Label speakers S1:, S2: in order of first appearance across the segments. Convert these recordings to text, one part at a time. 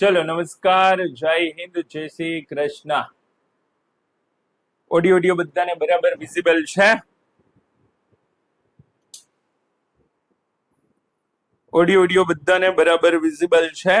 S1: ચલો નમસ્કાર જય હિન્દ જય શ્રી કૃષ્ણ ઓડિયો ઓડિયો બધાને બરાબર વિઝિબલ છે ઓડિયો ઓડિયો બધાને બરાબર વિઝિબલ છે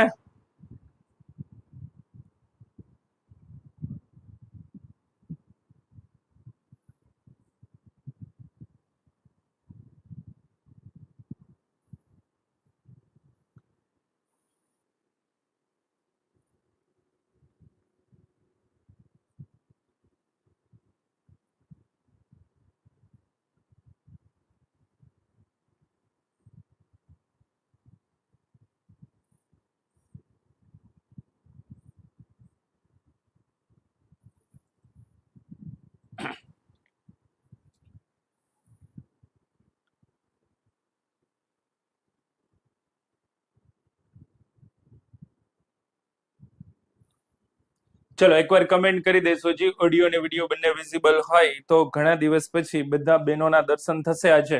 S1: ચલો, એકવાર કમેન્ટ કરી દેશો, જી ઓડિયો અને વીડિયો બંને વિઝિબલ હોય તો ઘણા દિવસ પછી બધા બહેનોના દર્શન થશે આજે.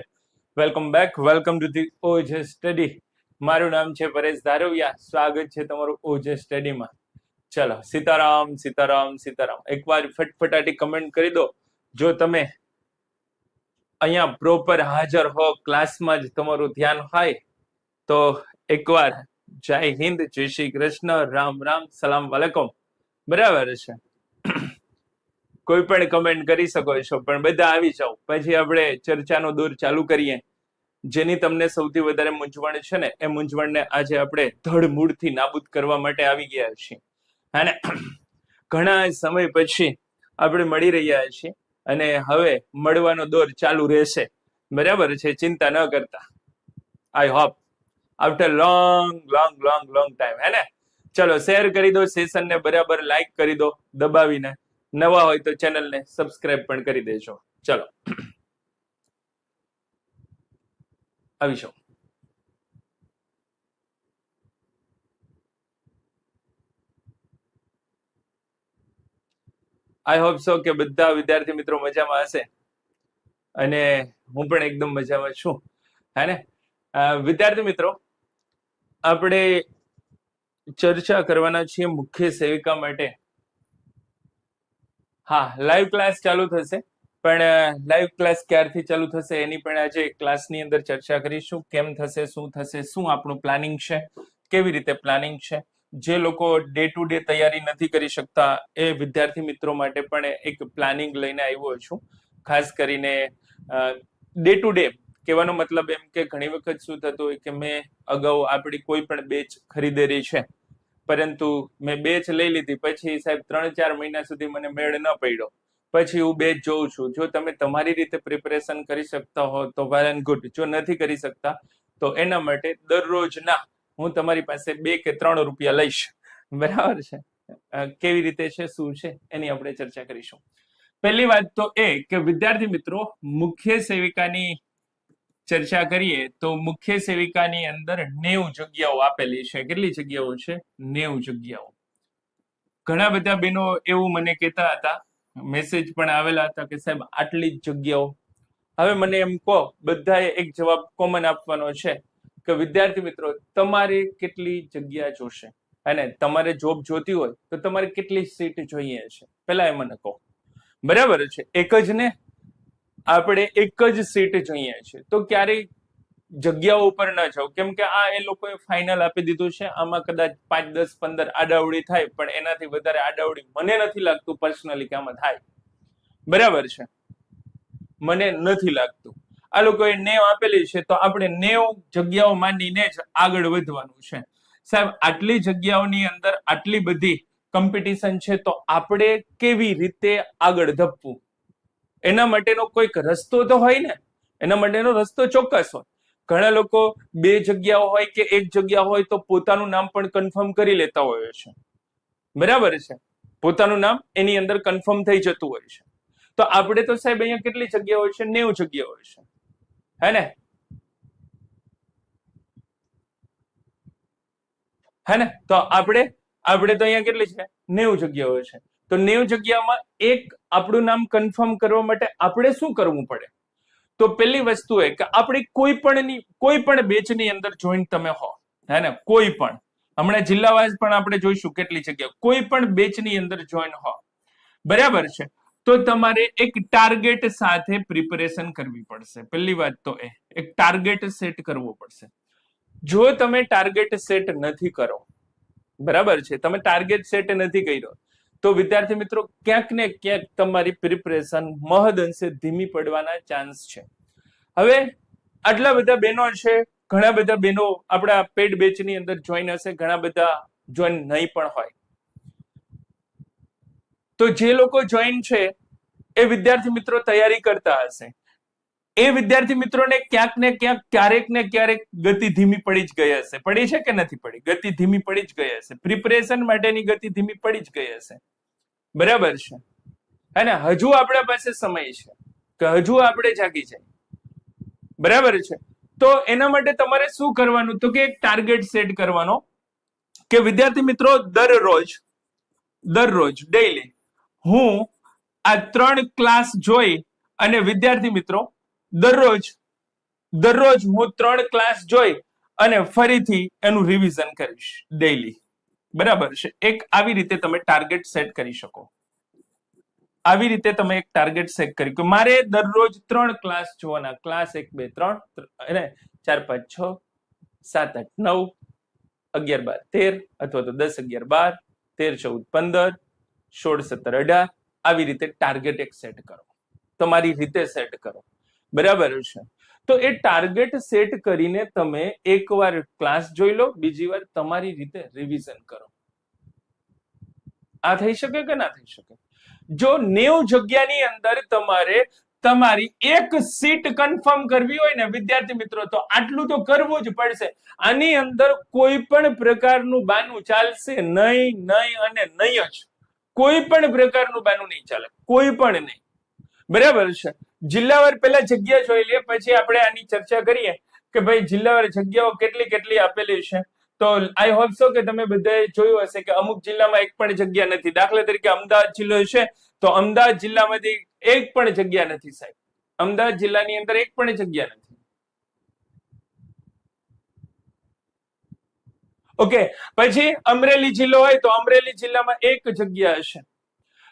S1: Welcome back welcome to the OJ study મારું નામ છે પરેશ ધારવિયા, સ્વાગત છે તમારું ઓજે સ્ટડીમાં ચલો, સીતારામ સીતારામ સીતારામ. એકવાર ફટફટાટી કમેન્ટ કરી દો. જો તમે અહીંયા પ્રોપર હાજર હો ક્લાસમાં જ તમારું ધ્યાન હોય, તો એકવાર જય હિન્દ, જય શ્રી કૃષ્ણ, રામ રામ, સલામ વાલેકુમ. બરાબર છે. કોઈ પણ કમેન્ટ કરી શકો છો, પણ બધા આવી જાઓ. પછી આપણે ચર્ચાનો દોર ચાલુ કરીએ. જેની તમને સૌથી વધારે મૂંઝવણ છે ને, એ મૂંઝવણને આજે આપણે ધડમૂળથી નાબૂદ કરવા માટે આવી ગયા છીએ. અને ઘણા સમય પછી આપણે મળી રહ્યા છીએ અને હવે મળવાનો દોર ચાલુ રહેશે. બરાબર છે, ચિંતા ન કરતા. I hope after long long long long time હે ને? ચલો શેર કરી દો સેશનને બરાબર લાઈક કરી દો, દબાવીને. નવા હોય તો ચેનલને સબસ્ક્રાઇબ પણ કરી દેજો. ચલો. આવી જાઓ આઈ હોપ સો કે બધા વિદ્યાર્થી મિત્રો મજામાં હશે. અને હું પણ એકદમ મજામાં છું. હે ને? વિદ્યાર્થી મિત્રો, આપણે ચર્ચા કરવાના છીએ મુખ્ય સેવિકા માટે. હા લાઈવ ક્લાસ ચાલુ થશે. પણ લાઈવ ક્લાસ ક્યારથી ચાલુ થશે એની પણ આજે ક્લાસની અંદર ચર્ચા કરીશું. કેમ થશે, શું થશે, શું આપણું પ્લાનિંગ છે, કેવી રીતે પ્લાનિંગ છે? જે લોકો ડે ટુ ડે તૈયારી નથી કરી શકતા એ વિદ્યાર્થી મિત્રો માટે પણ એક પ્લાનિંગ લઈને આવ્યો છું. ખાસ કરીને ડે ટુ ડે કહેવાનો મતલબ એમ કે ઘણી વખત શું થતું હોય કે મેં અગાઉ આપણી કોઈ પણ બેચ ખરીદેલી છે. પરંતુ મેં બેચ લઈ લીધી. પછી સાહેબ ત્રણ ચાર મહિના સુધી મને મેળ ન પડ્યો. પછી હું બેચ જોઉં છું. જો તમે તમારી રીતે પ્રિપેરેશન કરી શકતા હો તો વેલ એન્ડ ગુડ જો નથી કરી શકતા તો એના માટે દરરોજના હું તમારી પાસે બે કે ત્રણ રૂપિયા લઈશ. બરાબર છે? કેવી રીતે છે? શું છે? એની આપણે ચર્ચા કરીશું. પહેલી વાત તો એ કે વિદ્યાર્થી મિત્રો, મુખ્ય સેવિકાની ચર્ચા કરીએ તો મુખ્ય સેવિકાની અંદર નેવું જગ્યાઓ આપેલી છે. કેટલી જગ્યાઓ છે? નેવું જગ્યાઓ. ઘણા બધા બહેનો એવું મને કહેતા હતા મેસેજ પણ આવેલા હતા કે સાહેબ આટલી જ જગ્યાઓ. હવે મને એમ કહો, બધાએ એક જવાબ કોમન આપવાનો છે કે વિદ્યાર્થી મિત્રો, તમારે કેટલી જગ્યા જોશે? અને તમારે જોબ જોતી હોય તો તમારે કેટલી સીટ જોઈએ છે? પેલા એ મને કહો. બરાબર છે? એક જ ને આપણે એક જ સીટ જોઈએ છે. તો ક્યારેય જગ્યાઓ ઉપર ન જાવ કેમ કે આ એ લોકોએ ફાઇનલ આપી દીધું છે. આમાં કદાચ પાંચ, દસ, પંદર આડાવડી થાય, પણ એનાથી વધારે આડાવડી મને નથી લાગતું પર્સનલી કે આમાં થાય. બરાબર છે? મને નથી લાગતું. આ લોકોએ નેવ આપેલી છે, તો આપણે નેવ જગ્યાઓ માંડીને જ આગળ વધવાનું છે. સાહેબ, આટલી જગ્યાઓની અંદર આટલી બધી કોમ્પિટિશન છે, તો આપણે કેવી રીતે આગળ ધપવું? એના માટેનો કોઈક રસ્તો તો હોય ને, એના માટેનો રસ્તો ચોક્કસ હોય. ઘણા લોકો બે જગ્યાઓ હોય કે એક જગ્યા હોય તો પોતાનું નામ પણ કન્ફર્મ કરી લેતા હોય છે. બરાબર છે? પોતાનું નામ એની અંદર કન્ફર્મ થઈ જતું હોય છે. તો આપણે તો સાહેબ અહીંયા કેટલી જગ્યા હોય છે? નેવું જગ્યા હોય છે. હે ને? હે ને? તો આપણે આપણે તો અહીંયા કેટલી છે? નેવું જગ્યા હોય છે. તો નેવ જગ્યામાં એક આપણું નામ કન્ફર્મ કરવા માટે આપણે શું કરવું પડે? તો પહેલી વસ્તુ એ કે આપણી કોઈ પણ કોઈ પણ બેચની અંદર જોઈન્ટ તમે હો, હે ને? કોઈ પણ. હમણાં જિલ્લા વાઇઝ પણ આપણે જોઈશું કેટલી જગ્યા કોઈ પણ બેચની અંદર જોઈન હો. બરાબર છે? તો તમારે એક ટાર્ગેટ સાથે પ્રિપેરેશન કરવી પડશે. પહેલી વાત તો એ. એક ટાર્ગેટ સેટ કરવો પડશે. જો તમે ટાર્ગેટ સેટ નથી કરો, બરાબર છે? તમે ટાર્ગેટ સેટ નથી કર્યો તો વિદ્યાર્થી મિત્રો, ક્યાંક ને ક્યાંક તમારી પ્રિપરેશન મહદ અંશે ધીમી પડવાના ચાન્સ છે. હવે આટલા બધા બહેનો છે, ઘણા બધા બહેનો આપણા પેડ બેચની અંદર જોઈન હશે, ઘણા બધા જોઈન નહીં પણ હોય. તો જે લોકો જોઈન છે, એ વિદ્યાર્થી મિત્રો તૈયારી કરતા હશે. એ વિદ્યાર્થી મિત્રોને ક્યાંક ને ક્યાંક, ક્યારેક ને ક્યારેક ગતિ ધીમી પડી જ ગઈ હશે. પડી છે કે નથી પડી? ગતિ ધીમી પડી જ ગઈ હશે. પ્રિપરેશન માટેની ગતિ ધીમી પડી જ ગઈ હશે. બરાબર છે? અને હજુ આપણા પાસે સમય છે કે હજુ આપણે જાગી જાય. બરાબર છે? તો એના માટે તમારે શું કરવાનું? તો કે એક ટાર્ગેટ સેટ કરવાનો. કે વિદ્યાર્થી મિત્રો, દરરોજ દરરોજ ડેઈલી હું આ ત્રણ ક્લાસ જોઈ અને વિદ્યાર્થી મિત્રો દરરોજ દરરોજ હું ત્રણ ક્લાસ જોઈ અને ફરીથી એનું રિવિઝન કરીશ ડેઈલી બરાબર છે? એક આવી રીતે તમે ટાર્ગેટ સેટ કરી શકો. આવી રીતે તમે એક ટાર્ગેટ સેટ કરી. કે મારે દરરોજ ત્રણ ક્લાસ જોવાના. ક્લાસ એક, બે, ત્રણ અને ચાર, પાંચ, છ, સાત, આઠ, નવ, અગિયાર, બાર, તેર, અથવા તો દસ, અગિયાર, બાર, તેર, ચૌદ, પંદર, સોળ, સત્તર, અઢાર. આવી રીતે ટાર્ગેટ એક સેટ કરો. તમારી રીતે સેટ કરો. બરાબર છે. તો એ ટાર્ગેટ સેટ કરીને તમે એકવાર ક્લાસ જોઈ લો, બીજી વાર તમારી રીતે રિવિઝન કરો. આ થઈ શકે કે ના થઈ શકે? જો નેવ જગ્યાની અંદર તમારે તમારી એક સીટ કન્ફર્મ કરવી હોય ને, વિદ્યાર્થી મિત્રો, તો આટલું તો કરવું જ પડશે. આની અંદર કોઈ પણ પ્રકારનું બાનું ચાલશે નહીં નહીં અને નહીં જ. કોઈ પણ પ્રકારનું બાનું નહીં ચાલે. કોઈ પણ નહીં. બરાબર છે? જિલ્લાવાર પહેલા જગ્યા જોઈ લઈએ, પછી આપણે આની ચર્ચા કરીએ કે ભાઈ જિલ્લાવાર જગ્યાઓ કેટલી કેટલી આપેલી છે. તો આઈ હોપ સો કે તમે બધાએ જોયું હશે કે અમુક જિલ્લામાં એક પણ જગ્યા નથી. દાખલા તરીકે અમદાવાદ જિલ્લો છે, તો અમદાવાદ જિલ્લામાંથી એક પણ જગ્યા નથી સાહેબ. અમદાવાદ જિલ્લાની અંદર એક પણ જગ્યા નથી. ઓકે પછી અમરેલી જિલ્લો હોય તો અમરેલી જિલ્લામાં એક જગ્યા હશે.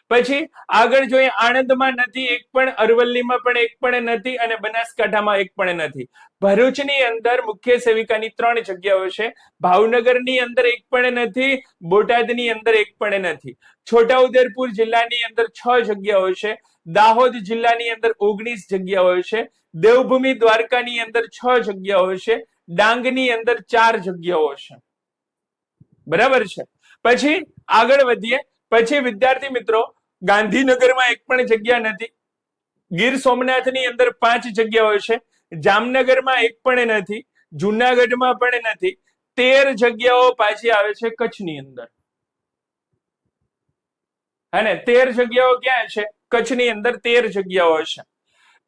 S1: પછી આગળ જોઈએ, આણંદમાં નથી, એક પણ અરવલ્લીમાં પણ એક પણ નથી અને બનાસકાંઠામાં એક પણ નથી. ભરૂચની અંદર મુખ્ય સેવિકાની ત્રણ જગ્યાઓ છે. ભાવનગરની અંદર એક પણ નથી, બોટાદની અંદર એક પણ નથી. છોટાઉદેપુર જિલ્લાની અંદર છ જગ્યાઓ છે. દાહોદ જિલ્લાની અંદર ઓગણીસ જગ્યાઓ છે. દેવભૂમિ દ્વારકાની અંદર છ જગ્યાઓ છે. ડાંગની અંદર ચાર જગ્યાઓ છે. બરાબર છે? પછી આગળ વધીએ. પછી વિદ્યાર્થી મિત્રો ગાંધીનગરમાં એક પણ જગ્યા નથી. ગીર સોમનાથની અંદર પાંચ જગ્યાઓ છે. જામનગરમાં એક પણ નથી. જુનાગઢમાં પણ નથી. તેર જગ્યાઓ પાછી આવે છે કચ્છની અંદર. હે તેર જગ્યાઓ ક્યાં છે? કચ્છની અંદર તેર જગ્યાઓ છે.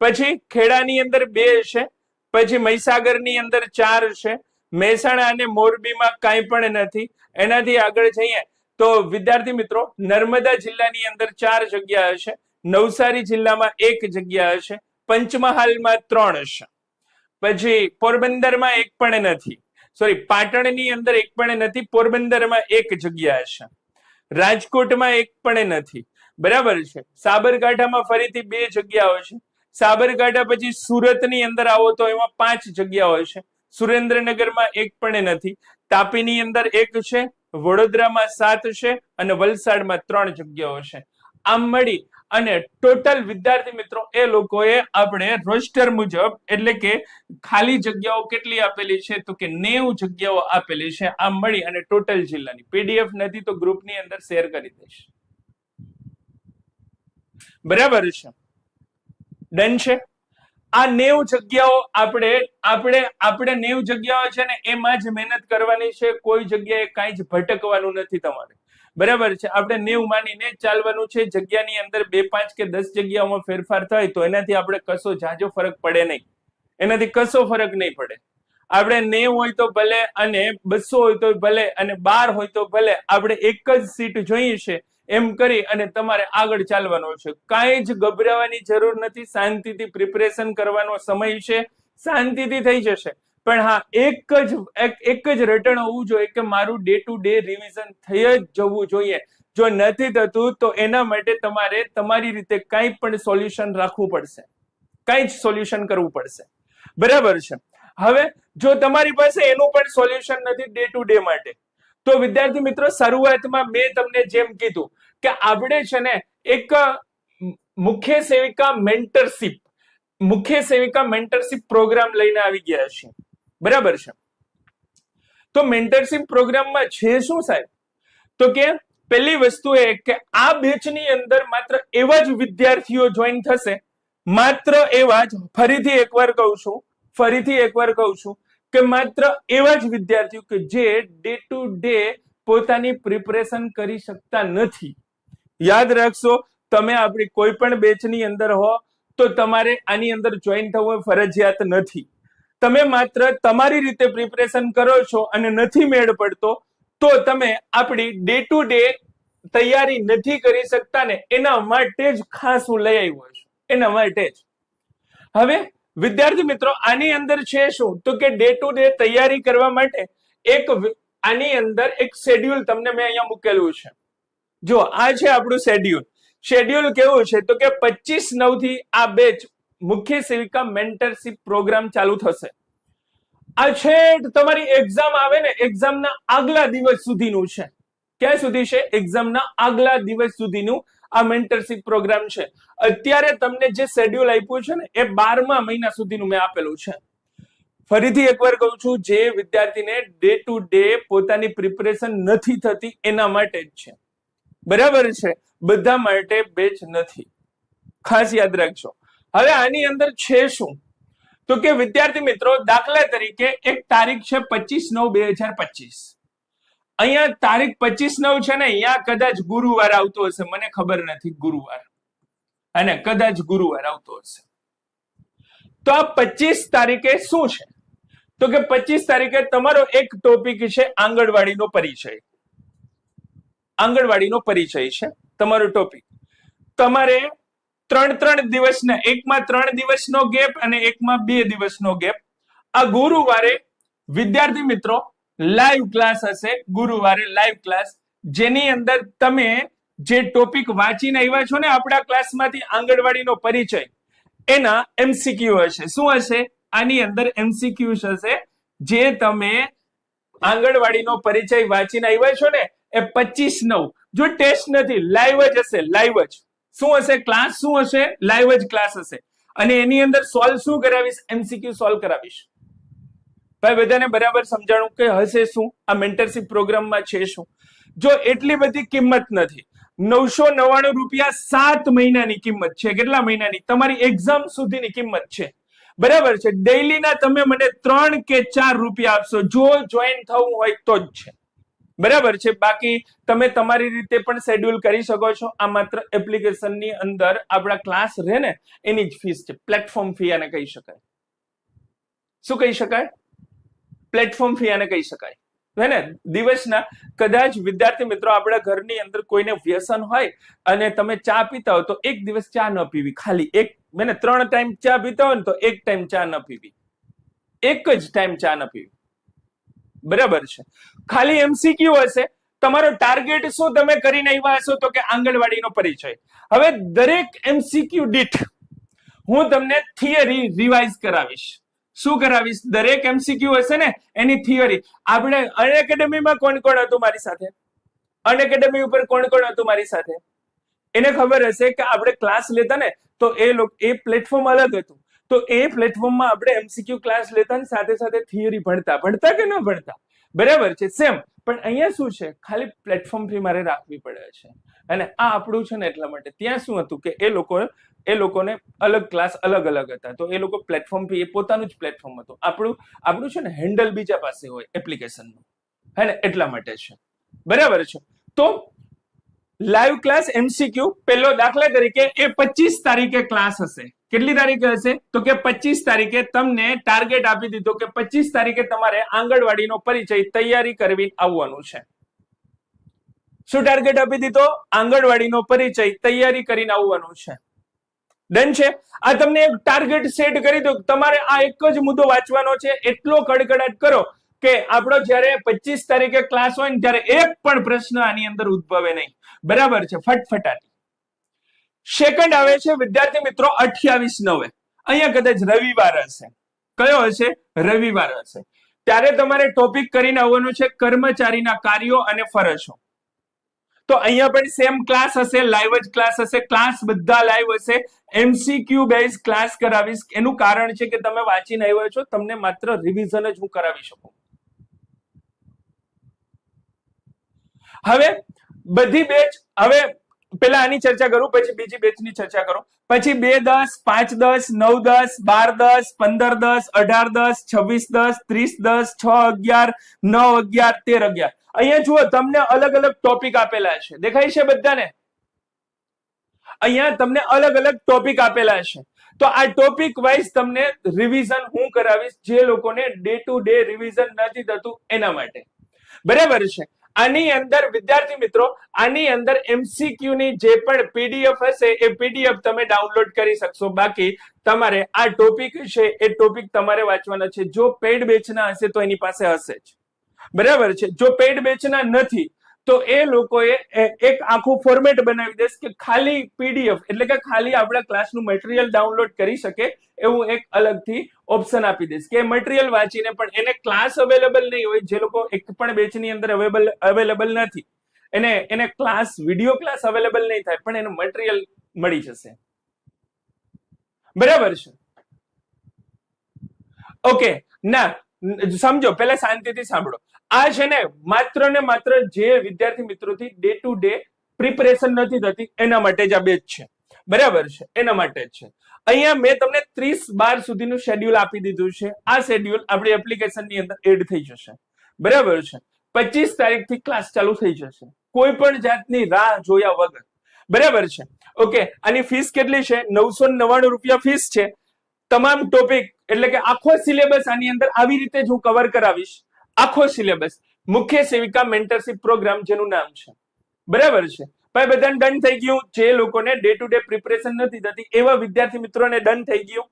S1: પછી ખેડાની અંદર બે છે. પછી મહીસાગરની અંદર ચાર છે. મહેસાણા અને મોરબીમાં કાંઈ પણ નથી. એનાથી આગળ જઈએ તો વિદ્યાર્થી મિત્રો, નર્મદા જિલ્લાની અંદર ચાર જગ્યા હશે. નવસારી જિલ્લામાં એક જગ્યા હશે. પંચમહાલમાં ત્રણ હશે. પછી પોરબંદરમાં એક પણ નથી. સોરી પાટણની અંદર એક પણ નથી, પોરબંદરમાં એક જગ્યા હશે. રાજકોટમાં એક પણ નથી. બરાબર છે? સાબરકાંઠામાં ફરીથી બે જગ્યાઓ છે. સાબરકાંઠા પછી સુરતની અંદર આવો તો એમાં પાંચ જગ્યાઓ છે સુરેન્દ્રનગરમાં એક પણ નથી. તાપીની અંદર એક છે. વડોદરામાં સાત છે અને વલસાડમાં ત્રણ જગ્યાઓ છે. આમ મળી અને ટોટલ વિદ્યાર્થી મિત્રો, એ લોકોએ આપણે રોસ્ટર મુજબ એટલે કે ખાલી જગ્યાઓ કેટલી આપેલી છે તો કે નેવું જગ્યાઓ આપેલી છે. આમ મળી અને ટોટલ જિલ્લાની પીડીએફ નથી તો ગ્રુપની અંદર શેર કરી દઈશ. બરાબર છે? ડન છે? આ નેવ જગ્યાઓ આપણે આપણે આપણે નેવ જગ્યાઓ છે ને એમાં જ મહેનત કરવાની છે. કોઈ જગ્યાએ કાંઈ જ ભટકવાનું નથી તમારે. બરાબર છે? આપણે નેવ માનીને ચાલવાનું છે. જગ્યાની અંદર બે, પાંચ કે દસ જગ્યાઓમાં ફેરફાર થાય તો એનાથી આપણે કશો ઝાઝો ફરક પડે નહીં. એનાથી કશો ફરક નહીં પડે. આપણે નેવ હોય તો ભલે અને બસો હોય તો ભલે અને બાર હોય તો ભલે આપણે એક જ સીટ જોઈએ છે. એમ કરી અને તમારે આગળ ચાલવાનો છે. કાંઈ જ ગભરાવાની જરૂર નથી. શાંતિથી પ્રિપરેશન કરવાનો સમય છે. શાંતિથી થઈ જશે. પણ હા, એક જ એક જ રટણ હોવું જોઈએ કે મારું ડે ટુ ડે રિવિઝન થઈ જ જવું જોઈએ. જો નથી થતું, તો એના માટે તમારે તમારી રીતે કંઈ પણ સોલ્યુશન રાખવું પડશે. કંઈ જ સોલ્યુશન કરવું પડશે. બરાબર છે. હવે, જો તમારી પાસે એનું પણ સોલ્યુશન નથી ડે ટુ ડે માટે તો વિદ્યાર્થી મિત્રો, શરૂઆતમાં મેં તમને જેમ કીધું કે આપણે છે ને એક મુખ્ય સેવિકા મેન્ટરશિપ મુખ્ય સેવિકા મેન્ટરશિપ પ્રોગ્રામ લઈને આવી ગયા છે બરાબર છે? તો મેન્ટરશિપ પ્રોગ્રામમાં છે શું સાહેબ? તો કે પહેલી વસ્તુ એ કે આ બેચની અંદર માત્ર એવા જ વિદ્યાર્થીઓ જોઈન થશે. માત્ર એવા જ, ફરીથી એકવાર કહું છું, ફરીથી એકવાર કહું છું કે માત્ર એવા જ વિદ્યાર્થીઓ કે જે ડે ટુ ડે પોતાની પ્રિપરેશન કરી શકતા નથી. યાદ રાખશો, તમે આપણી કોઈ પણ બેચની અંદર હો, તો તમારે આની અંદર જોઈન થવું ફરજિયાત નથી. તમે માત્ર તમારી રીતે પ્રિપરેશન કરો છો અને નથી મેળ પડતો, તો તમે આપણી ડે ટુ ડે તૈયારી નથી કરી શકતા ને એના માટે જ ખાસ હું લઈ આવ્યો છું. એના માટે જ. હવે વિદ્યાર્થી મિત્રો, આની અંદર છે શું? તો કે ડે ટુ ડે તૈયારી કરવા માટે એક આની અંદર એક શેડ્યુલ તમને મેં અહીંયા મૂકેલું છે. જો, આ છે આપણું શેડ્યુલ શેડ્યુલ કેવું છે? તો કે પચીસ નવથી આ બેચ મુખ્ય સેવિકા મેન્ટરશીપ પ્રોગ્રામ ચાલુ થશે. આ છેટ તમારી એક્ઝામ આવે ને એક્ઝામના આગલા દિવસ સુધીનું છે. ક્યાં સુધી છે? એક્ઝામના આગલા દિવસ સુધીનું આ મેન્ટરશિપ પ્રોગ્રામ છે. અત્યારે તમને જે શેડ્યુલ આપ્યું છે ને, એ બારમા મહિના સુધીનું મેં આપેલું છે. ફરીથી એકવાર કહું છું, જે વિદ્યાર્થીને ડે ટુ ડે પોતાની પ્રિપરેશન નથી થતી, એના માટે જ છે. બરાબર છે? બધા માટે બેચ નથી. ખાસ યાદ રાખજો. હવે આની અંદર છે શું? તો કે વિદ્યાર્થી મિત્રો, દાખલા તરીકે એક તારીખ છે પચીસ નવ બે હજાર પચીસ. અહીંયા તારીખ પચીસ નવ છે ને, અહીંયા કદાચ ગુરુવાર આવતો હશે. મને ખબર નથી ગુરુવાર. અને કદાચ ગુરુવાર આવતો હશે. તો આ પચીસ તારીખે શું છે? તો કે પચીસ તારીખે તમારો એક ટોપિક છે આંગણવાડીનો પરિચય. આંગણવાડીનો પરિચય છે તમારો ટોપિક તમારે ત્રણ ત્રણ દિવસના, એકમાં ત્રણ દિવસનો ગેપ અને એકમાં બે દિવસનો ગેપ આ ગુરુવારે વિદ્યાર્થી મિત્રો લાઈવ ક્લાસ હશે, ગુરુવારે લાઈવ ક્લાસ જેની અંદર તમે જે ટોપિક વાંચીને આવ્યા છો ને, આપણા ક્લાસમાંથી આંગણવાડીનો પરિચય, એના એમસીક્યુ હશે. શું હશે? આની અંદર એમસીક્યુ હશે, જે તમે આંગણવાડીનો પરિચય વાંચીને આવ્યા છો ને, એ પચીસ નવ. જો ટેસ્ટ નથી લાઈવ જ હશે લાઈવ જ. શું હશે? ક્લાસ શું હશે? લાઈવ જ ક્લાસ હશે. અને એની અંદર સોલ્વ શું કરાવીશ? એમસીક્યુ સોલ્વ કરાવીશ. ભાઈ, બધાને બરાબર સમજાણું કે હશે શું? આ મેન્ટરશીપ પ્રોગ્રામમાં છે શું? જો એટલી બધી કિંમત નથી, નવસો નવ્વાણું રૂપિયા સાત મહિનાની કિંમત છે. કેટલા મહિનાની? તમારી એક્ઝામ સુધીની કિંમત છે. બરાબર છે? ડેઈલીના તમે મને ત્રણ કે ચાર રૂપિયા આપશો. જો જોઈન થવું હોય તો જ છે. બરાબર છે? બાકી તમે તમારી રીતે પણ શેડ્યુલ કરી શકો છો. આ માત્ર એપ્લિકેશનની અંદર આપણા ક્લાસ રહે ને, એની જ ફીસ છે. પ્લેટફોર્મ ફી આને કહી શકાય. શું કહી શકાય? પ્લેટફોર્મ ફી આને કહી શકાય. હે ને? દિવસના કદાચ વિદ્યાર્થી મિત્રો આપણા ઘરની અંદર કોઈને વ્યસન હોય અને તમે ચા પીતા હો તો એક દિવસ ચા ન પીવી. ખાલી એક મેને ત્રણ ટાઈમ ચા પીતા હોય ને તો એક ટાઈમ ચા ન પીવી. એક જ ટાઈમ ચા ન પીવી. બરાબર છે. ખાલી એમસીક્યુ હશે. તમારો ટાર્ગેટ શું તમે કરીને આવ્યા હશો તો કે આંગણવાડીનો પરિચય. હવે દરેક એમસીક્યુ દીઠ હું તમને થિયરી રિવાઇઝ કરાવીશ. શું કરાવીશ? દરેક એમસીક્યુ હશે ને? એની થિયરી આપણે અનએકેડમીમાં કોણ કોણ હતું મારી સાથે? અનએકેડમી ઉપર કોણ કોણ હતું મારી સાથે? એને ખબર હશે કે આપણે ક્લાસ લેતા ને, તો એ લોકો, એ પ્લેટફોર્મ અલગ હતું. તો એ પ્લેટફોર્મમાં આપણે એમસીક્યુ ક્લાસ લેતા ને સાથે સાથે થિયરી ભણતા. ભણતા કે ન ભણતા? બરાબર છે, સેમ. પણ અહીંયા શું છે, ખાલી પ્લેટફોર્મ ફી મારે રાખવી પડે છે. અને આ આપણું છે ને એટલા માટે. ત્યાં શું હતું કે એ લોકો, એ લોકોને અલગ ક્લાસ અલગ અલગ હતા. તો એ લોકો પ્લેટફોર્મ ફી એ પોતાનું જ પ્લેટફોર્મ હતું. આપણું આપણું છે ને હેન્ડલ બીજા પાસે હોય એપ્લિકેશનનું હે ને, એટલા માટે છે. બરાબર છે. તો લાઈવ ક્લાસ એમસીક્યુ પહેલો દાખલા તરીકે એ પચીસ તારીખે ક્લાસ હશે. કેટલી તારીખે હશે? તો કે પચીસ તારીખે તમને ટાર્ગેટ આપી દીધો કે પચીસ તારીખે તમારે આંગણવાડીનો પરિચય તૈયારી કરવી આવવાનું છે. શું ટાર્ગેટ આપી દીધો? આંગણવાડીનો પરિચય તૈયારી કરીને આવવાનું છે. ડન છે? આ તમને એક ટાર્ગેટ સેટ કરી દો તમારે આ એક જ મુદ્દો વાંચવાનો છે. એટલો કડકડાટ કરો કે આપણો જ્યારે પચીસ તારીખે ક્લાસ હોય ને, ત્યારે એક પણ પ્રશ્ન આની અંદર ઉદ્ભવે નહીં. બરાબર છે, ફટફટાટી. સેકન્ડ આવે છે, વિદ્યાર્થી મિત્રો, અઠ્યાવીસ નવે. અહીંયા કદાચ રવિવાર હશે. કયો હશે? રવિવાર હશે. ત્યારે તમારે ટોપિક કરીને આવવાનું છે, કર્મચારીના કાર્યો અને ફરજો. તો અહીંયા પણ સેમ ક્લાસ હશે લાઈવ જ ક્લાસ હશે ક્લાસ બધા લાઈવ હશે. એમસીક્યુ બેઝ ક્લાસ કરાવીશ. એનું કારણ છે કે તમે વાંચીને આવ્યા છો, તમને માત્ર રિવિઝન જ હું કરાવી શકું. હવે બધી બેચ હવે પેલા આની ચર્ચા કરું, પછી બીજી બેચની ચર્ચા કરું. પછી બે દસ, પાંચ દસ, નવ દસ, બાર દસ, પંદર દસ, અઢાર દસ, છવ્વીસ દસ, ત્રીસ દસ, છ અગિયાર, નવ અગિયાર, તેર અગિયાર. અહીંયા જુઓ, તમને અલગ અલગ ટોપિક આપેલા છે. દેખાય છે બધાને? અહીંયા તમને અલગ અલગ ટોપિક આપેલા છે. તો આ ટોપિક વાઇઝ તમને રિવિઝન હું કરાવીશ જે લોકોને ડે ટુ ડે રિવિઝન નથી થતું એના માટે. બરાબર છે? આની અંદર, વિદ્યાર્થી મિત્રો, આની અંદર એમસીક્યુ ની જે પણ પીડીએફ હશે, એ પીડીએફ તમે ડાઉનલોડ કરી શકશો. બાકી તમારે આ ટોપિક છે, એ ટોપિક તમારે વાંચવાના છે. જો પેડ બેચના હશે, તો એની પાસે હશે જ. બરાબર છે? જો પેડ બેચના નથી તો એ લોકોએ એક આખું ફોર્મેટ બનાવી દેશ કે ખાલી પીડીએફ એટલે કે ખાલી આપણા ક્લાસનું મટીરિયલ ડાઉનલોડ કરી શકે એવું એક અલગથી ઓપ્શન આપી દઈશ. કે મટીરિયલ વાંચીને પણ એને ક્લાસ અવેલેબલ નહીં હોય, જે લોકો એક પણ બેચની અંદર અવેલેબલ અવેલેબલ નથી, એને એને ક્લાસ વીડિયો ક્લાસ અવેલેબલ નહીં થાય, પણ એનું મટીરિયલ મળી જશે. બરાબર છે? ઓકે ના, સમજો, પહેલા શાંતિથી સાંભળો. આ છે ને માત્ર ને માત્ર જે વિદ્યાર્થી મિત્રોથી ડે ટુ ડે પ્રિપરેશન નથી થતી, એના માટે જ આ બેચ છે. બરાબર છે? એના માટે જ છે. અહીંયા મેં તમને ત્રીસ બાર સુધીનું શેડ્યુલ આપી દીધું છે. આ શેડ્યુલ આપણી એપ્લિકેશનની અંદર એડ થઈ જશે. બરાબર છે? પચીસ તારીખથી ક્લાસ ચાલુ થઈ જશે. કોઈ પણ જાતની રાહ જોયા વગર. બરાબર છે? ઓકે, આની ફીસ કેટલી છે? નવસો નવ્વાણું રૂપિયા ફીસ છે. તમામ ટોપિક એટલે કે આખો સિલેબસ આની અંદર આવી રીતે જ હું કવર કરાવીશ. આખો સિલેબસ મુખ્ય સેવિકા મેન્ટરશિપ પ્રોગ્રામ જેનું નામ છે. બરાબર છે? ભાઈ બધાને ડન થઈ ગયું. જે લોકોને ડે ટુ ડે પ્રિપરેશન નથી થતી, એવા વિદ્યાર્થી મિત્રોને ડન થઈ ગયું.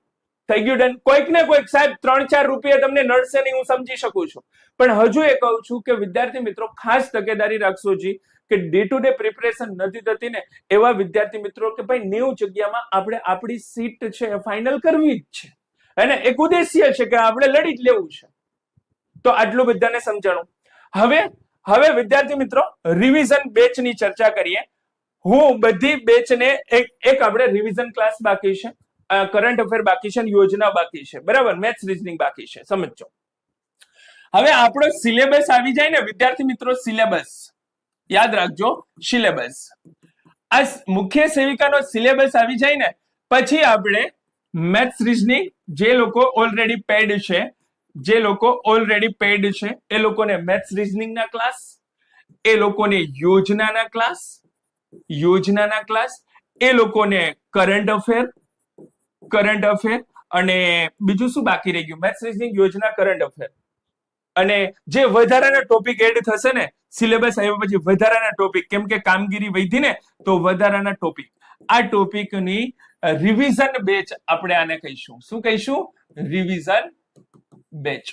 S1: થઈ ગયું ડન કોઈક ને કોઈક સાહેબ ત્રણ ચાર રૂપિયા તમને નડશે નહીં, હું સમજી શકું છું. પણ હજુ એ કહું છું કે વિદ્યાર્થી મિત્રો, ખાસ તકેદારી રાખશો જી, કે ડે ટુ ડે પ્રિપરેશન નથી થતી ને, એવા વિદ્યાર્થી મિત્રો કે ભાઈ નેવું જગ્યામાં આપણે આપણી સીટ છે ફાઇનલ કરવી જ છે. અને એક ઉદ્દેશ્ય છે કે આપણે લડી જ લેવું છે. તો આટલું બધાને સમજાણું. હવે હવે વિદ્યાર્થી મિત્રો રિવિઝન બેચની ચર્ચા કરીએ. હું બધી બેચને એક એક આપણે રિવિઝન ક્લાસ બાકી છે કરંટ અફેર બાકી છે યોજના બાકી છે. બરાબર? મેથ્સ રીઝનિંગ બાકી છે. સમજો હવે આપણો સિલેબસ આવી જાય ને, વિદ્યાર્થી મિત્રો સિલેબસ યાદ રાખજો સિલેબસ આ મુખ્ય સેવિકાનો સિલેબસ આવી જાય ને, પછી આપણે મેથ્સ રીઝનિંગ જે લોકો ઓલરેડી પેડ છે જે લોકો ઓલરેડી પેડ છે, એ લોકોને મેથ્સ રીઝનિંગના ક્લાસ એ લોકોને યોજનાના ક્લાસ યોજનાના ક્લાસ એ લોકોને કરંટ અફેર કરંટ અફેર અને બીજું શું બાકી રહી ગયું? મેથ્સ રીઝનિંગ યોજના કરંટ અફેર અને જે વધારાના ટોપિક એડ થશે ને સિલેબસ આવ્યા પછી વધારાના ટોપિક કેમ કે કામગીરી વધી ને, તો વધારાના ટોપિક આ ટોપિકની રિવિઝન બેચ આપણે આને કહીશું. શું કહીશું? રિવિઝન બેચ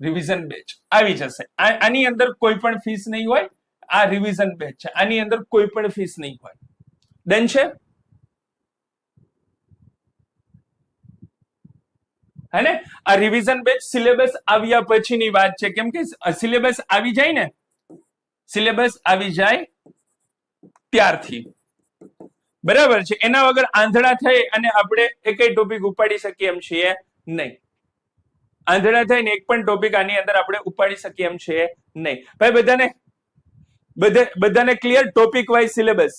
S1: રિવિઝન બેચ આવી જશે. આની અંદર કોઈ પણ ફીસ નહીં હોય, આ રિવિઝન બેચ છે. આની અંદર કોઈ પણ ફીસ નહીં હોય. ડન છે? હે આ રિવિઝન બેચ સિલેબસ આવ્યા પછીની વાત છે. કેમ કે સિલેબસ આવી જાય ને? સિલેબસ આવી જાય ત્યારથી. બરાબર છે? એના વગર આંધળા થઈ અને આપણે એકેય ટોપિક ઉપાડી શકીએ એમ છીએ નહીં. આંધળા થઈને એક પણ ટોપિક આની અંદર આપણે ઉપાડી શકીએ એમ છે નહીં. ભાઈ, બધાને બધે બધાને ક્લિયર ટોપિક વાઇઝ સિલેબસ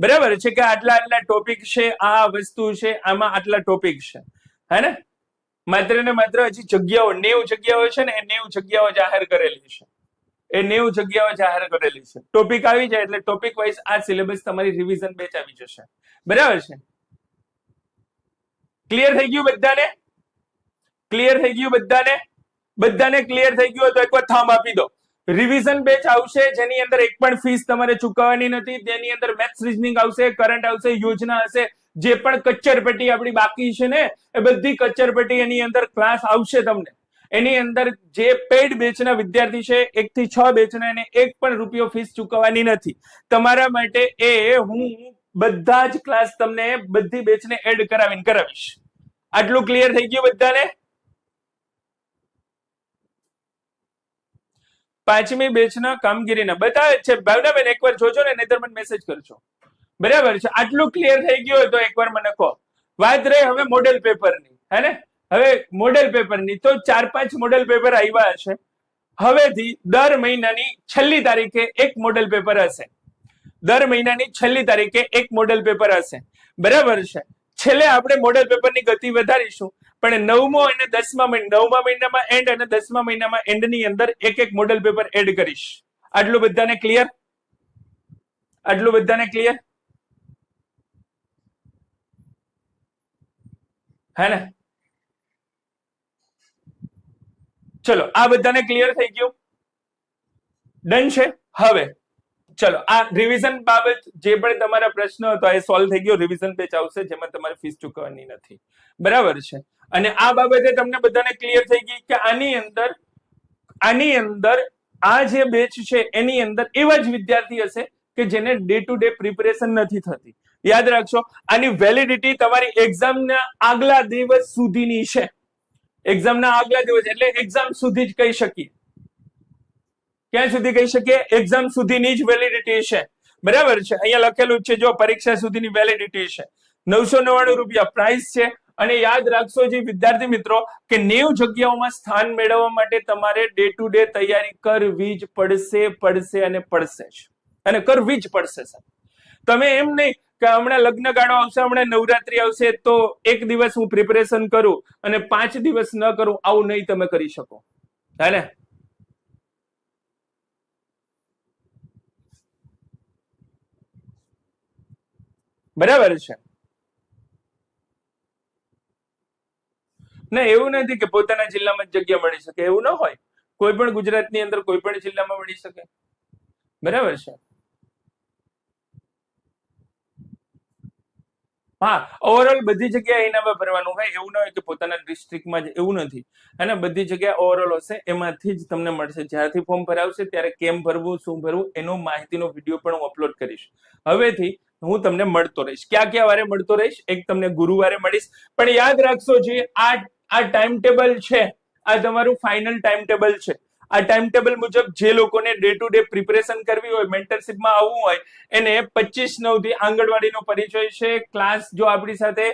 S1: બરાબર છે કે આટલા આટલા ટોપિક છે, આ વસ્તુ છે, આમાં આટલા ટોપિક છે. હે ને? માત્ર ને માત્ર હજી જગ્યાઓ, નેવ જગ્યાઓ છે ને, એ નેવ જગ્યાઓ જાહેર કરેલી છે. એ નેવું જગ્યાઓ જાહેર કરેલી છે. ટોપિક આવી જાય એટલે ટોપિક વાઇઝ આ સિલેબસ તમારી રિવિઝન બેચ આવી જશે. બરાબર છે? ક્લિયર થઈ ગયું બધાને? ક્લિયર થઈ ગયું બધાને? બધાને ક્લિયર થઈ ગયું તો એકવાર થામ આપી દો. રિવિઝન બેચ આવશે, જેની અંદર એક પણ ફીસ તમારે ચૂકવવાની નથી તેની અંદર મેથ્સ રીઝનિંગ આવશે કરંટ આવશે, યોજના હશે, જે પણ કચ્ચરપટ્ટી આપણી બાકી છે ને, એ બધી કચ્ચરપટ્ટી એની અંદર ક્લાસ આવશે તમને. એની અંદર જે પેડ બેચના વિદ્યાર્થી છે, એક થી છ બેચના એને એક પણ રૂપિયો ફીસ ચૂકવવાની નથી. તમારા માટે એ હું બધા જ ક્લાસ તમને બધી બેચને એડ કરાવીને કરાવીશ. આટલું ક્લિયર થઈ ગયું બધાને? પાંચમી બેચના કામગીરીના. બતાવે છે, ભાવનાબેન, એકવાર જોજો ને, નહીતર મને મેસેજ કરજો. બરાબર છે? આટલું ક્લિયર થઈ ગયું હોય તો એકવાર મને કહો. વાત રહી હવે મોડેલ પેપરની હે ને? હવે મોડેલ પેપરની તો ચાર પાંચ મોડેલ પેપર આવ્યા છે હવેથી દર મહિનાની છેલ્લી તારીખે એક મોડેલ પેપર હશે. દર મહિનાની છેલ્લી તારીખે એક મોડેલ પેપર હશે. બરાબર છે? છેલ્લે આપણે મોડેલ પેપરની ગતિ વધારીશું. પણ નવમો અને દસમા મહિના નવમા મહિનામાં એન્ડ અને દસમા મહિનામાં એન્ડની અંદર એક એક મોડેલ પેપર એડ કરીશ. આટલું બધાને ક્લિયર આટલું બધાને ક્લિયર હે ને? ચલો, આ બધાને ક્લિયર થઈ ગયું? ડન છે? હવે, ચલો, આ રિવિઝન બાબત જે પણ તમારા પ્રશ્ન હતો, એ સોલ્વ થઈ ગયો. રિવિઝન પેજ આવશે, જેમાં તમારે ફીસ ચૂકવવાની નથી. બરાબર છે? અને આ બાબતે તમને બધાને ક્લિયર થઈ ગઈ કે આની અંદર આની અંદર, આ જે બેચ છે, એની અંદર એવા જ વિદ્યાર્થી હશે કે જેને ડે ટુ ડે પ્રિપેરેશન નથી થતી. યાદ રાખશો આની વેલિડિટી તમારી એક્ઝામના આગલા દિવસ સુધીની છે. એક્ઝામના આગલા દિવસ, એટલે એક્ઝામ સુધી જ કહી શકીએ. ક્યાં સુધી કહી શકીએ? એક્ઝામ સુધીની જ વેલિડિટી છે. બરાબર છે? અહીંયા લખેલું છે, જો પરીક્ષા સુધીની વેલિડિટી છે. નવસો નવ્વાણું રૂપિયા પ્રાઇસ છે. અને યાદ રાખશો જે વિદ્યાર્થી મિત્રો, કે નેવ જગ્યાઓમાં સ્થાન મેળવવા માટે તમારે ડે ટુ ડે તૈયારી કરવી જ પડશે પડશે અને પડશે અને કરવી જ પડશે સર તમે એમ નહીં કે હમણાં લગ્ન ગાળો આવશે, હમણાં નવરાત્રી આવશે, તો એક દિવસ હું પ્રિપેરેશન કરું અને પાંચ દિવસ ન કરું, આવું નહીં તમે કરી શકો. હે બરાબર છે. ના એવું નથી કે પોતાના જિલ્લામાં જ જગ્યા મળી શકે, એવું ન હોય. કોઈ પણ ગુજરાતની અંદર કોઈ પણ જિલ્લામાં મળી શકે. બરાબર છે. હા ઓવરઓલ બધી જગ્યાએ એનામાં ભરવાનું હોય, એવું ન હોય કે પોતાના ડિસ્ટ્રિક્ટમાં જ, એવું નથી. અને બધી જગ્યાએ ઓવરઓલ હશે, એમાંથી જ તમને મળશે. જ્યારથી ફોર્મ ભરાવશે, ત્યારે કેમ ભરવું, શું ભરવું, એનો માહિતીનો વીડિયો પણ હું અપલોડ કરીશ. હવેથી હું તમને મળતો રહીશ. ક્યાં ક્યાં વારે મળતો રહીશ, એક તમને ગુરુવારે મળીશ. પણ યાદ રાખશો જે આ આ ટાઈમ ટેબલ છે, આ તમારું ફાઇનલ ટાઈમ ટેબલ છે. આ ટાઈમ ટેબલ મુજબ જે લોકોને ડે ટુ ડે પ્રિપેરેશન કરવી હોય મેન્ટરશીપમાં આવવું હોય, એને પચીસ નવથી આંગણવાડીનો પરિચય છે. ક્લાસ જો આપણી સાથે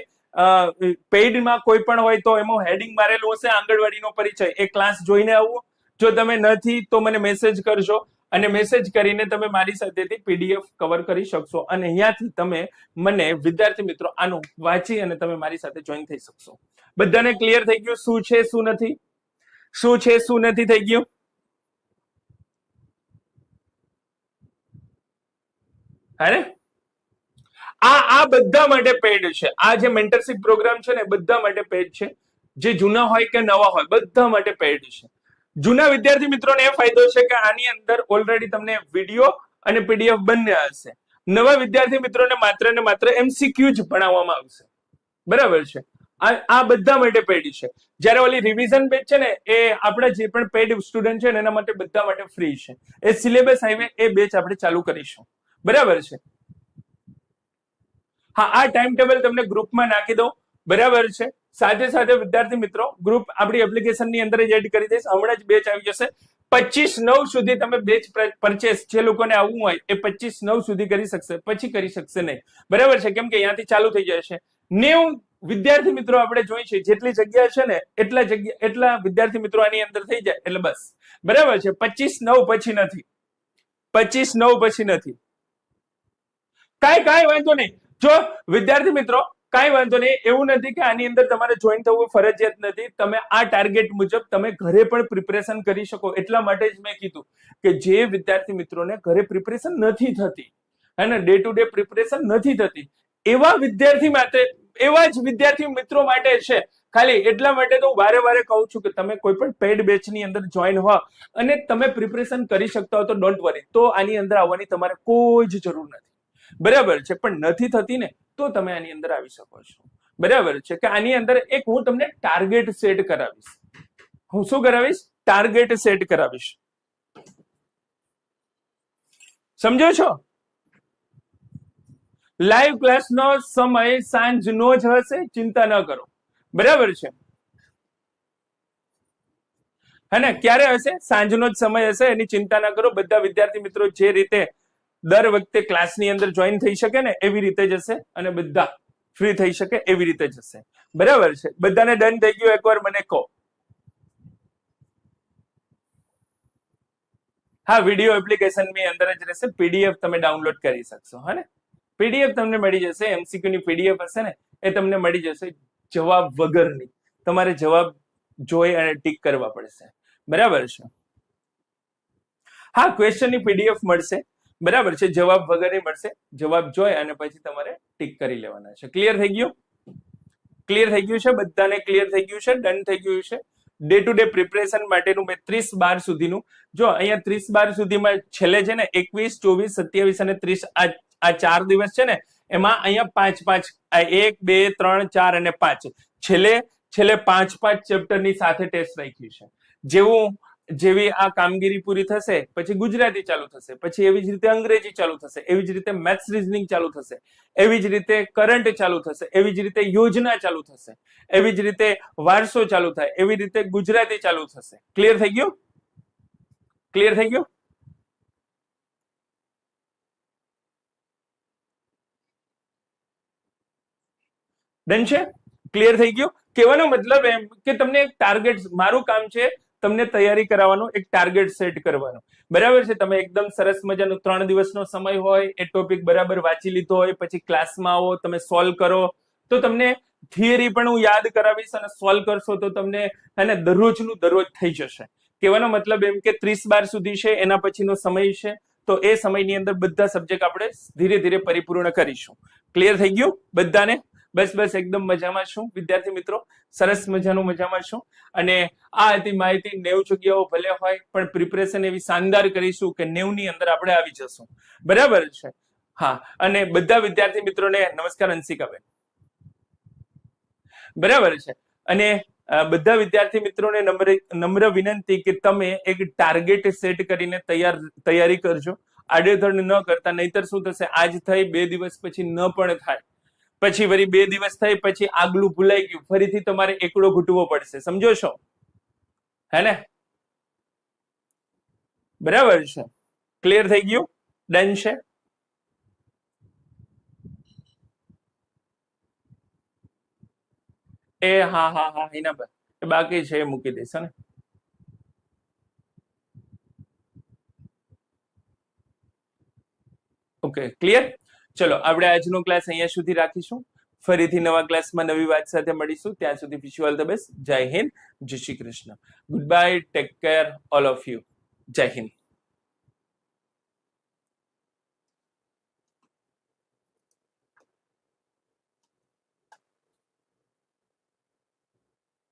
S1: પેઇડમાં કોઈ પણ હોય તો એમાં હેડિંગ મારેલું હશે, આંગણવાડીનો પરિચય. એ ક્લાસ જોઈને આવવું જો તમે નથી, તો મને મેસેજ કરજો. અને મેસેજ કરીને તમે મારી સાથેથી પીડીએફ કવર કરી શકશો. અને અહીંયાથી તમે મને, વિદ્યાર્થી મિત્રો, આનું વાંચી અને તમે મારી સાથે જોઈન થઈ શકશો. બધાને ક્લિયર થઈ ગયું શું છે, શું નથી? શું છે, શું નથી થઈ ગયું? હે? આ આ બધા માટે પેડ છે. આ જે મેન્ટરશિપ પ્રોગ્રામ છે ને બધા માટે પેડ છે. જે જૂના હોય કે નવા હોય, બધા માટે પેડ છે. જૂના વિદ્યાર્થી મિત્રોને એ ફાયદો છે કે આની અંદર ઓલરેડી તમને વીડિયો અને પીડીએફ બંને હશે. નવા વિદ્યાર્થી મિત્રોને માત્ર ને માત્ર એમસીક્યુ જ ભણાવવામાં આવશે. બરાબર છે? આ બધા માટે પેડ છે. જ્યારે ઓલી રિવિઝન પેજ છે ને, એ આપણા જે પણ પેડ સ્ટુડન્ટ છે એના માટે બધા માટે ફ્રી છે. એ સિલેબસ હાઈવે એ બેચ આપણે ચાલુ કરીશું. બરાબર છે. હા, આ ટાઈમ ટેબલ તમને ગ્રુપમાં નાખી દઉં. બરાબર છે. સાથે સાથે વિદ્યાર્થી મિત્રો ગ્રુપ આપણી એપ્લિકેશનની અંદર જ એડ કરી દઈશ. હમણાં જ બેચ આવી જશે. પચીસ નવ સુધી તમે બેચ પરચેસ જે લોકોને આવવું હોય, એ પચીસ નવ સુધી કરી શકશે. પછી કરી શકશે નહીં. બરાબર છે? કેમ કે અહીંયાથી ચાલુ થઈ જશે. નેવું વિદ્યાર્થી મિત્રો આપણે જોઈ છે. જેટલી જગ્યા છે ને, એટલા જગ્યા, એટલા વિદ્યાર્થી મિત્રો આની અંદર થઈ જાય. એટલે બસ. બરાબર છે? પચીસ નવ પછી નથી. પચીસ નવ પછી નથી. કાંઈ કાંઈ વાંધો નહીં. જો, વિદ્યાર્થી મિત્રો, કાંઈ વાંધો નહીં. એવું નથી કે આની અંદર તમારે જોઈન થવું ફરજિયાત નથી. તમે આ ટાર્ગેટ મુજબ તમે ઘરે પણ પ્રિપેરેશન કરી શકો. એટલા માટે જ મેં કીધું કે જે વિદ્યાર્થી મિત્રોને ઘરે પ્રિપેરેશન નથી થતી અને ડે ટુ ડે પ્રિપેરેશન નથી થતી, એવા વિદ્યાર્થી માટે, એવા જ વિદ્યાર્થી મિત્રો માટે છે. ખાલી એટલા માટે તો હું વારે વારે કહું છું કે તમે કોઈ પણ પેડ બેચની અંદર જોઈન હો અને તમે પ્રિપરેશન કરી શકતા હો તો ડોન્ટ વરી તો આની અંદર આવવાની તમારે કોઈ જ જરૂર નથી. બરાબર છે, પણ નથી થતી ને, તો તમે આની અંદર આવી શકો છો. બરાબર છે, કે આની અંદર એક હું તમને ટાર્ગેટ સેટ કરાવીશ. હું શું કરાવીશ? ટાર્ગેટ સેટ કરાવીશ. સમજો છો? લાઈવ ક્લાસનો સમય સાંજનો જ હશે, ચિંતા ન કરો. બરાબર છે? હે ક્યારે હશે? સાંજનો જ સમય હશે, એની ચિંતા ન કરો. બધા વિદ્યાર્થી મિત્રો જે રીતે દર વખતે ક્લાસની અંદર જોઈન થઈ શકે ને એવી રીતે જશે અને બધા ફ્રી થઈ શકે એવી રીતે જશે. બરાબર છે? બધાને ડન થઈ ગયું, એકવાર મને કહો. હા, વીડિયો એપ્લિકેશનની અંદર જ રહેશે. પીડીએફ તમે ડાઉનલોડ કરી શકશો, હા ને? પીડીએફ તમને મળી જશે એમસીક્યુ ની પીડીએફ હશે ને, એ તમને મળી જશે જવાબ વગરની. તમારે જવાબ જોઈ અને ટીક કરવા પડશે. બરાબર છે? હા ક્વેશ્ચનની પીડીએફ મળશે. બરાબર છે, જવાબ વગરની મળશે. જવાબ જોઈ અને પછી તમારે ટીક કરી લેવાના છે. ક્લિયર થઈ ગયું? ક્લિયર થઈ ગયું છે? બધાને ક્લિયર થઈ ગયું છે? ડન થઈ ગયું છે? ડે ટુ ડે પ્રિપરેશન માટેનું મેં ત્રીસ બાર સુધીનું. જો અહીંયા ત્રીસ બાર સુધીમાં છેલ્લે છે ને, એકવીસ, ચોવીસ, સત્યાવીસ અને ત્રીસ આ ચાર દિવસ છે ને, એમાં અહીંયા પાંચ પાંચ એક, બે, ત્રણ, ચાર અને પાંચ. છેલ્લે છેલ્લે પાંચ પાંચ ચેપ્ટરની સાથે ટેસ્ટ રાખી છે. જેવું જેવી આ કામગીરી પૂરી થશે, પછી ગુજરાતી ચાલુ થશે, પછી એવી જ રીતે અંગ્રેજી ચાલુ થશે, એવી જ રીતે મેથ્સ રીઝનિંગ ચાલુ થશે, એવી જ રીતે કરંટ ચાલુ થશે, એવી જ રીતે યોજના ચાલુ થશે, એવી જ રીતે વારસો ચાલુ થાય, એવી રીતે ગુજરાતી ચાલુ થશે. ક્લિયર થઈ ગયું? ક્લિયર થઈ ગયું? ડન છે? ક્લિયર થઈ ગયું? કહેવાનો મતલબ એમ કે તમને એક ટાર્ગેટ મારું કામ છે તમને તૈયારી કરાવવાનો એક ટાર્ગેટ સેટ કરવાનો. બરાબર છે? તમે એકદમ સરસ મજાનો ત્રણ દિવસનો સમય હોય, એ ટોપિક બરાબર વાંચી લીધો હોય, પછી ક્લાસમાં આવો, તમે સોલ્વ કરો, તો તમને થિયરી પણ હું યાદ કરાવીશ અને સોલ્વ કરશો તો તમને એને દરરોજનું દરરોજ થઈ જશે. કહેવાનો મતલબ એમ કે ત્રીસ બાર સુધી છે, એના પછીનો સમય છે, તો એ સમયની અંદર બધા સબ્જેક્ટ આપણે ધીરે ધીરે પરિપૂર્ણ કરીશું. ક્લિયર થઈ ગયું? બધાને? બસ બસ, એકદમ મજામાં છું. વિદ્યાર્થી મિત્રો, સરસ મજાનું મજામાં છું. અને આ હતી માહિતી નેવ જગ્યાઓ ભલે હોય, પણ પ્રિપરેશન એવી શાનદાર કરીશું કે નેવની અંદર આપણે આવી જશું. બરાબર છે? હા, અને બધા વિદ્યાર્થી મિત્રોને નમસ્કાર, અંશિકાબેન. બરાબર છે? અને બધા વિદ્યાર્થી મિત્રોને નમ્ર નમ્ર વિનંતી કે તમે એક ટાર્ગેટ સેટ કરીને તૈયાર, તૈયારી કરજો. આડેધડ ન કરતા, નહીતર શું થશે? આજ થઈ, બે દિવસ પછી ન પણ થાય. પછી વળી બે દિવસ થઈ, પછી આગલું ભૂલાઈ ગયું. ફરીથી તમારે એકડો ઘૂંટવો પડશે. સમજો છો? હે ને? બરાબર છે. ક્લિયર થઈ ગયું? ડન છે? એ હા હા હા, એના પર. બાકી છે, એ મૂકી દઈશ ને? ઓકે ક્લિયર ચલો, આપણે આજનો ક્લાસ અહીંયા સુધી રાખીશું. ફરીથી નવા ક્લાસમાં નવી વાત સાથે મળીશું. ત્યાં સુધી વિશ ઓલ ધ બેસ્ટ જય હિન્દ. જય Shri Krishna. Good bye take care all of you જય હિન્દ.